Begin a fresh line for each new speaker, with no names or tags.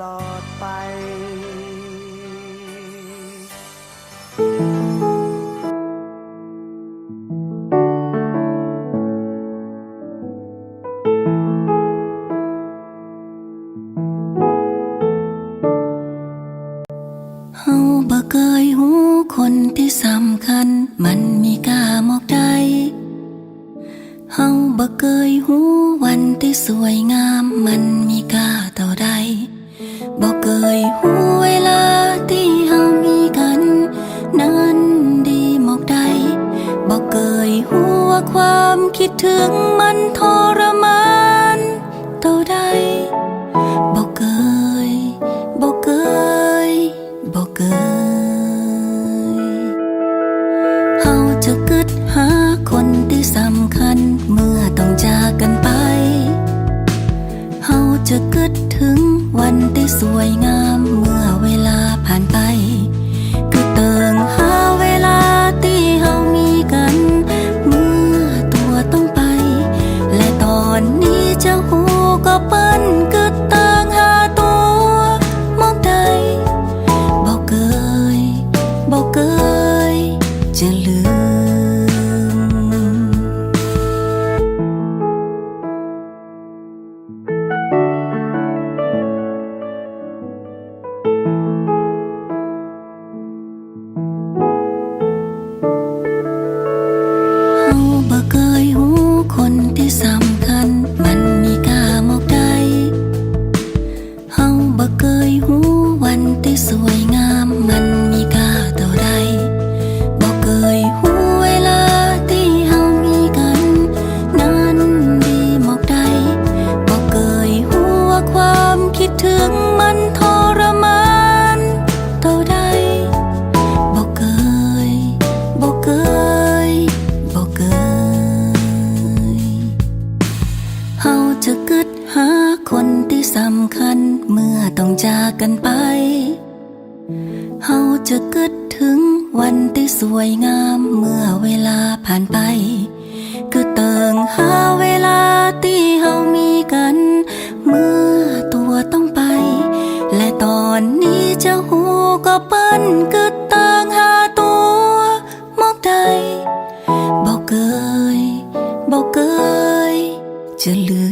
ลอดไป
เฮาบ่เคยหูคนที่สำคัญ มันมีค่ามอกใดเฮาบ่เคยหูวันที่สวยงาม มันมีค่าเท่ ความคิดถึงมันทรมานเท่าใดบอกเคยบอกเคยบอกเคยเฮาจะกึดหาคนที่สำคัญเมื่อต้องจากกันไป เฮาจะกึดถึงวันที่สวยงามเมื่อเวลาผ่านไป ลืม เฮาบ่เคยหูคนที่สำคัญ มันมีค่ามอกใด เฮาบ่เคยหูวันที่สวยงาม ต้องจากกันไป เฮาจะกึดถึงวันที่สวยงามเมื่อเวลาผ่านไป ก็เติงหาเวลาที่เฮามีกัน เมื่อตัวต้องไป และตอนนี้จะหูก็เปิ้นกึดเติงหาตัวมองใดบอกเกยบอกเกยจะลืม